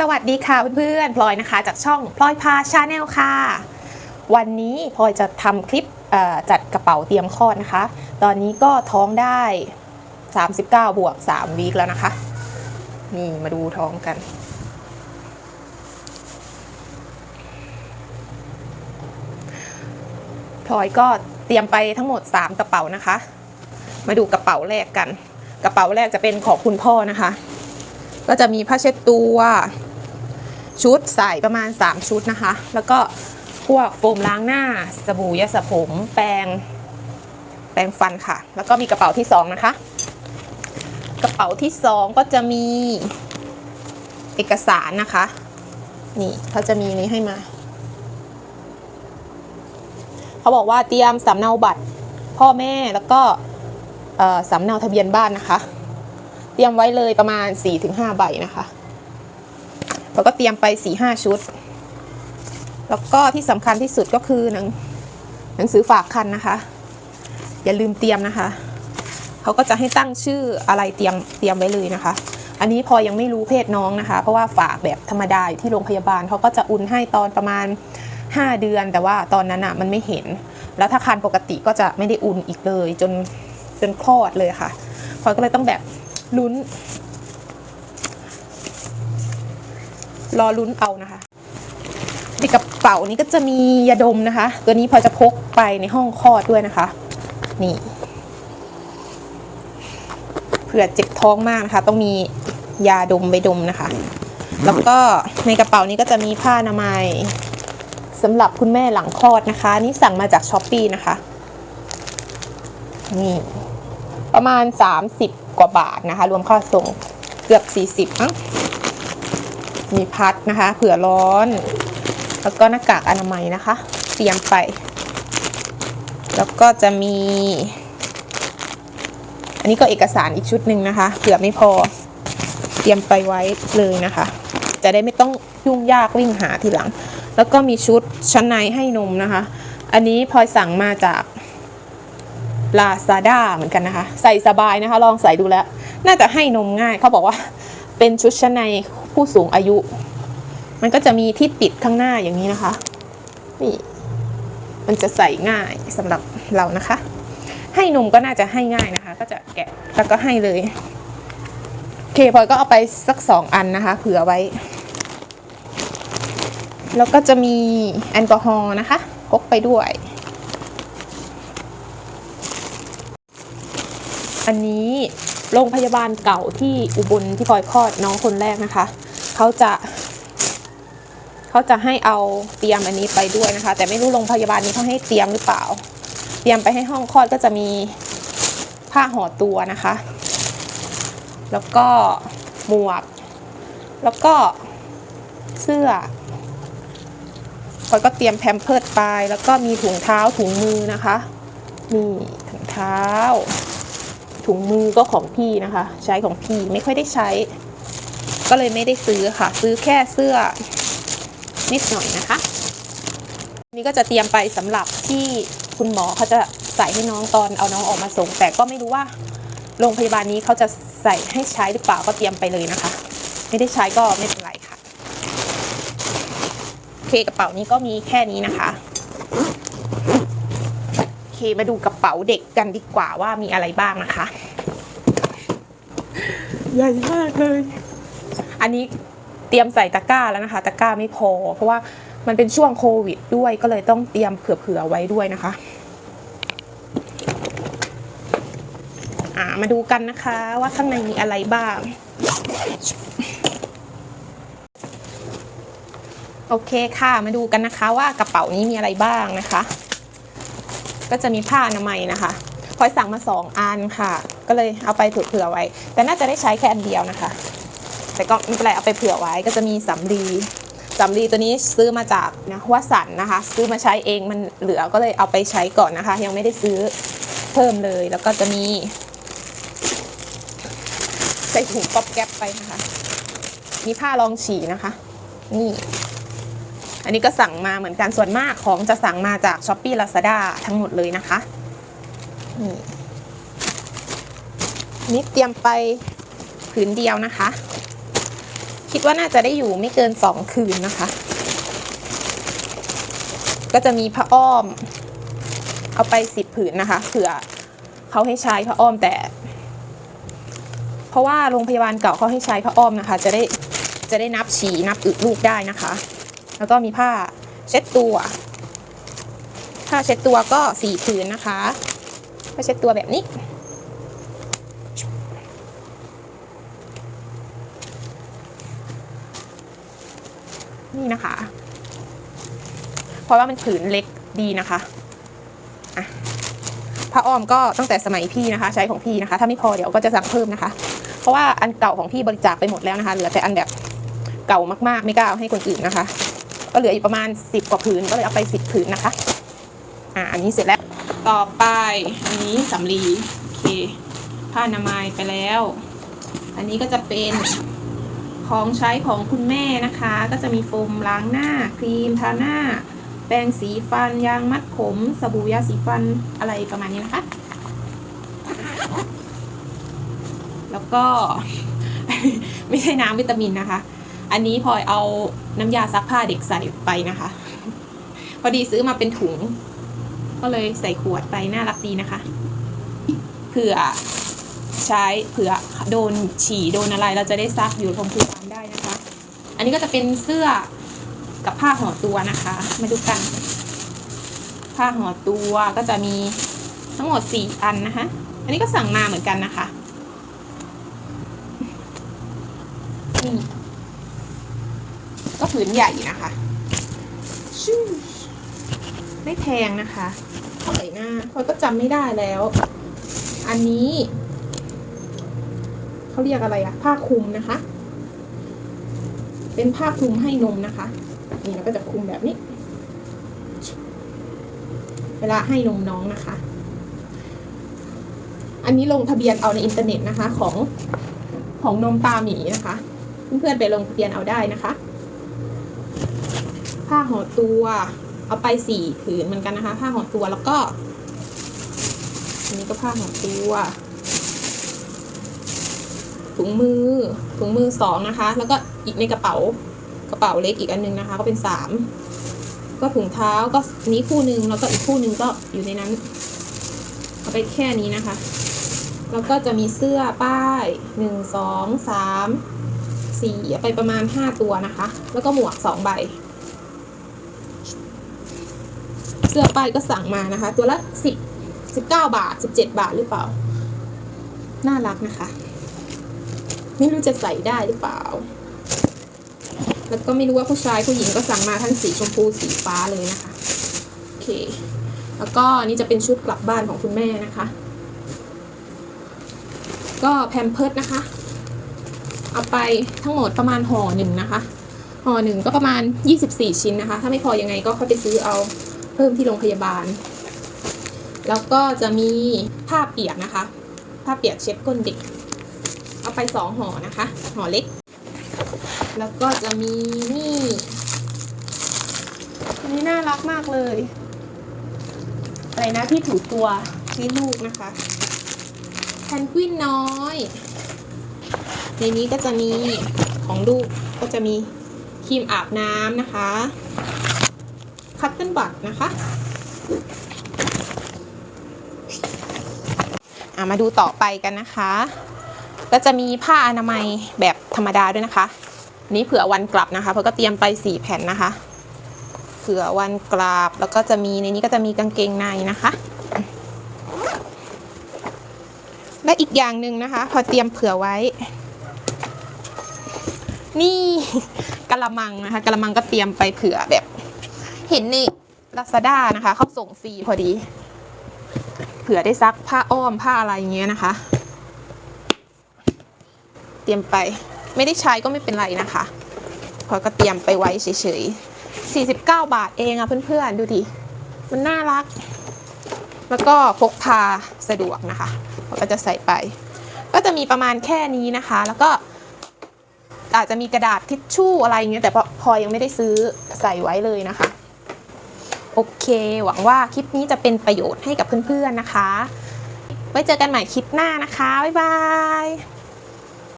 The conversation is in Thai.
สวัสดีค่ะเพื่อนๆพลอยนะคะ จากช่องพลอยพาชาแนลค่ะ วันนี้พลอยจะทำคลิปจัดกระเป๋าเตรียมคลอดนะคะ ตอนนี้ก็ท้องได้ 39 บวก 3 วีคแล้วนะคะ นี่มาดูท้องกัน พลอยก็เตรียมไปทั้งหมด 3 กระเป๋านะคะ มาดูกระเป๋าแรกกัน กระเป๋าแรกจะเป็นของคุณพ่อนะคะก็จะมีผ้าเช็ดตัว ชุดใส่ประมาณ 3 ชุดนะคะ แล้วก็พวกโฟมล้างหน้า สบู่ยาสระผม แปรงแปรงฟันค่ะ แล้วก็มีกระเป๋าที่ 2 นะคะ กระเป๋าที่ 2 ก็จะมีเอกสารนะคะ นี่เขาจะมีนี้ให้มา เขาบอกว่าเตรียมสำเนาบัตรพ่อแม่แล้วก็สำเนาทะเบียนบ้านนะคะ เตรียมไว้เลยประมาณ 4-5 ใบนะคะ แล้วก็เตรียมไป4-5ชุด แล้วก็ที่สำคัญที่สุดก็คือหนังหนังสือฝากคันนะคะ อย่าลืมเตรียมนะคะ เขาก็จะให้ตั้งชื่ออะไรเตรียมเตรียมไว้เลยนะคะ อันนี้พอยังไม่รู้เพศน้องนะคะ เพราะว่าฝากแบบธรรมดาอยู่ที่โรงพยาบาลเขาก็จะอุ่นให้ตอนประมาณ 5 เดือน แต่ว่าตอนนั้นอะมันไม่เห็น แล้วถ้าคันปกติก็จะไม่ได้อุ่นอีกเลย จนจนคลอดเลยค่ะพลอยก็เลยต้องแบบลุ้น รอลุ้นเอานะคะในกระเป๋านี้ก็จะมียาดมนะคะ ตัวนี้พอจะพกไปในห้องคลอดด้วยนะคะ นี่เผื่อเจ็บท้องมากนะคะ ต้องมียาดมไปดมนะคะ แล้วก็ในกระเป๋านี้ก็จะมีผ้าอนามัยสำหรับคุณแม่หลังคลอดนะคะ นี่สั่งมาจากช้อปปีนะคะนี่ประมาณ 30 กว่าบาทนะคะ รวมค่าส่งเกือบ 40มั้ง มีพัดนะคะ เผื่อร้อน แล้วก็หน้ากากอนามัยนะคะ เตรียมไป แล้วก็จะมี อันนี้ก็เอกสารอีกชุดหนึ่งนะคะ เผื่อไม่พอ เตรียมไปไว้เลยนะคะ จะได้ไม่ต้องยุ่งยากวิ่งหาทีหลัง แล้วก็มีชุดชั้นในให้นมนะคะ อันนี้พลอยสั่งมาจากลาซาด้าเหมือนกันนะคะ ใส่สบายนะคะ ลองใส่ดูแล้ว น่าจะให้นมง่ายเขาบอกว่าเป็นชุดชั้นใน ผู้สูงอายุ มันก็จะมีที่ปิดข้างหน้าอย่างนี้นะคะนี่มันจะใส่ง่ายสำหรับเรานะคะ ให้นมก็น่าจะให้ง่ายนะคะ ก็จะแกะแล้วก็ให้เลยโอเคพลอยก็เอาไปสักสองอันนะคะ เผื่อไว้ แล้วก็จะมีแอลกอฮอล์นะคะพกไปด้วย อันนี้โรงพยาบาลเก่าที่อุบลที่พลอยคลอดน้องคนแรกนะคะ เขาจะ เขาจะให้เอาเตรียมอันนี้ไปด้วยนะคะ แต่ไม่รู้โรงพยาบาลนี้เขาให้เตรียมหรือเปล่า เตรียมไปให้ห้องคลอดก็จะมีผ้าห่อตัวนะคะ แล้วก็หมวก แล้วก็เสื้อพลอยก็เตรียมแพมเพิร์ดไป แล้วก็มีถุงเท้าถุงมือนะคะนี่ถุงเท้า ถุงมือก็ของพี่นะคะ ใช้ของพี่ไม่ค่อยได้ใช้ ก็เลยไม่ได้ซื้อค่ะ ซื้อแค่เสื้อนิดหน่อยนะคะ นี่ก็จะเตรียมไปสำหรับที่คุณหมอเขาจะใส่ให้น้องตอนเอาน้องออกมาส่ง แต่ก็ไม่รู้ว่าโรงพยาบาลนี้เขาจะใส่ให้ใช้หรือเปล่าก็เตรียมไปเลยนะคะ ไม่ได้ใช้ก็ไม่เป็นไรค่ะโอเคกระเป๋านี้ก็มีแค่นี้นะคะโอเคมาดูกระเป๋าเด็กกันดีกว่าว่ามีอะไรบ้างนะคะ ใหญ่มากเลย อันนี้เตรียมใส่ตะกร้าแล้วนะคะ ตะกร้าไม่พอ เพราะว่ามันเป็นช่วงโควิดด้วยก็เลยต้องเตรียมเผื่อๆไว้ด้วยนะคะมาดูกันนะคะว่าข้างในมีอะไรบ้าง โอเคค่ะมาดูกันนะคะว่ากระเป๋านี้มีอะไรบ้างนะคะ ก็จะมีผ้าอนามัยนะคะพลอยสั่งมาสองอันค่ะ ก็เลยเอาไปเผื่อๆไว้ แต่น่าจะได้ใช้แค่อันเดียวนะคะ แต่ก็ไม่เป็นไรเอาไปเผื่อไว้ก็จะมีสำลีสำลีตัวนี้ซื้อมาจากนะวัสันนะคะ ซื้อมาใช้เองมันเหลือก็เลยเอาไปใช้ก่อนนะคะ ยังไม่ได้ซื้อเพิ่มเลย แล้วก็จะมี ใส่ถุงก๊อบแก๊บไปนะคะ มีผ้ารองฉี่นะคะ นี่ อันนี้ก็สั่งมาเหมือนกันส่วนมากของจะสั่งมาจาก s h อ p e e Lazada ทั้งหมดเลยนะคะนี่นี่เตรียมไปผืนเดียวนะคะ คิดว่าน่าจะได้อยู่ไม่เกินสองคืนนะคะ ก็จะมีผ้าอ้อม เอาไปสิบผืนนะคะเผื่อเขาให้ใช้ผ้าอ้อมแต่ เพราะว่าโรงพยาบาลเก่าเขาให้ใช้ผ้าอ้อมนะคะ จะได้จะได้นับฉี่นับอึลูกได้นะคะ แล้วก็มีผ้าเช็ดตัว ผ้าเช็ดตัวก็สี่ผืนนะคะผ้าเช็ดตัวแบบนี้ นี่นะคะ เพราะว่ามันผืนเล็กดีนะคะอะผ้าอ้อมก็ตั้งแต่สมัยพี่นะคะ ใช้ของพี่นะคะ ถ้าไม่พอเดี๋ยวก็จะสั่งเพิ่มนะคะ เพราะว่าอันเก่าของพี่บริจาคไปหมดแล้วนะคะ เหลือแต่อันแบบเก่ามากๆ ไม่กล้าให้คนอื่นนะคะ ก็เหลืออีกประมาณ 10 กว่าผืนก็เลยเอาไป 10 ผืนนะคะ อะอันนี้เสร็จแล้วต่อไปอันนี้สำลีโอเคผ้าอนามัยไปแล้ว อันนี้ก็จะเป็น ของใช้ของคุณแม่นะคะ ก็จะมีโฟมล้างหน้า ครีมทาหน้า แปรงสีฟัน ยางมัดผม สบู่ยาสีฟันอะไรประมาณนี้นะคะ แล้วก็ ไม่ใช่น้ำวิตามินนะคะ อันนี้พลอยเอาน้ำยาซักผ้าเด็กใส่ไปนะคะ พอดีซื้อมาเป็นถุง ก็เลยใส่ขวดไปน่ารักดีนะคะ เผื่อ ใช้เผื่อโดนฉี่โดนอะไรเราจะได้ซักอยู่โรงพยาบาลได้นะคะ อันนี้ก็จะเป็นเสื้อกับผ้าห่อตัวนะคะ มาดูกัน ผ้าห่อตัวก็จะมีทั้งหมดสี่อันนะคะ อันนี้ก็สั่งมาเหมือนกันนะคะนี่ก็ผืนใหญ่นะคะชู่ไม่แพงนะคะเท่าไหร่น้าพลอยก็จำไม่ได้แล้ว อันนี้ เขาเรียกอะไรอะผ้าคลุมนะคะ เป็นผ้าคลุมให้นมนะคะ นี่เราก็จะคลุมแบบนี้ เวลาให้นมน้องนะคะ อันนี้ลงทะเบียนเอาในอินเทอร์เน็ตนะคะของของนมตาหมีนะคะ เพื่อนๆไปลงทะเบียนเอาได้นะคะผ้าห่อตัวเอาไปสี่ผืนเหมือนกันนะคะ ผ้าห่อตัวแล้วก็ อันนี้ก็ผ้าห่อตัว ถุงมือถุงมือสองนะคะ แล้วก็อีกในกระเป๋ากระเป๋าเล็กอีกอันนึงนะคะ ก็เป็นสามก็ถุงเท้าก็นี้คู่หนึ่งแล้วก็อีกคู่หนึ่งก็อยู่ในนั้น เอาไปแค่นี้นะคะ แล้วก็จะมีเสื้อป้ายหนึ่งสองสามสี่ไปประมาณห้าตัวนะคะ แล้วก็หมวกสองใบ เสื้อป้ายก็สั่งมานะคะ ตัวละสิบสิบเก้าบาทสิบเจ็ดบาทหรือเปล่า น่ารักนะคะ ไม่รู้จะใส่ได้หรือเปล่า แล้วก็ไม่รู้ว่าผู้ชายผู้หญิงก็สั่งมาทั้งสีชมพูสีฟ้าเลยนะคะ โอเค แล้วก็อันนี่จะเป็นชุดกลับบ้านของคุณแม่นะคะ ก็แพมเพิร์ดนะคะ เอาไปทั้งหมดประมาณห่อหนึ่งนะคะห่อหนึ่งก็ประมาณ 24 ชิ้นนะคะ ถ้าไม่พอยังไงก็ค่อยไปซื้อเอาเพิ่มที่โรงพยาบาล แล้วก็จะมีผ้าเปียกนะคะ ผ้าเปียกเช็ดก้นเด็ก เอาไปสองห่อนะคะห่อเล็ก แล้วก็จะมีนี่อันนี้น่ารักมากเลย อะไรนะที่ถูตัวนี่ลูกนะคะแพนกวินน้อย ในนี้ก็จะมีของลูกก็จะมีครีมอาบน้ำนะคะ คัตเติ้ลบัตนะคะอะมาดูต่อไปกันนะคะ ก็จะมีผ้าอนามัยแบบธรรมดาด้วยนะคะ นี่เผื่อวันกลับนะคะ เพราะก็เตรียมไปสี่แผ่นนะคะ เผื่อวันกลับแล้วก็จะมีในนี้ก็จะมีกางเกงในนะคะ และอีกอย่างหนึ่งนะคะ พอเตรียมเผื่อไว้ นี่กะละมังนะคะกะละมังก็เตรียมไปเผื่อแบบ เห็นในลาซาด้านะคะเขาส่งฟรีพอดี เผื่อได้ซักผ้าอ้อมผ้าอะไรอย่างเงี้ยนะคะ เตรียมไป ไม่ได้ใช้ก็ไม่เป็นไรนะคะพอก็เตรียมไปไว้เฉยๆ 49 บาทเองอะเพื่อนๆ ดูดิ มันน่ารัก แล้วก็พกพาสะดวกนะคะเราก็จะใส่ไป ก็จะมีประมาณแค่นี้นะคะ แล้วก็อาจจะมีกระดาษทิชชู่อะไรอย่างเงี้ย แต่พอพอยังไม่ได้ซื้อใส่ไว้เลยนะคะ โอเค หวังว่าคลิปนี้จะเป็นประโยชน์ให้กับเพื่อนๆ นะคะ ไว้เจอกันใหม่คลิปหน้านะคะ บ๊ายบาย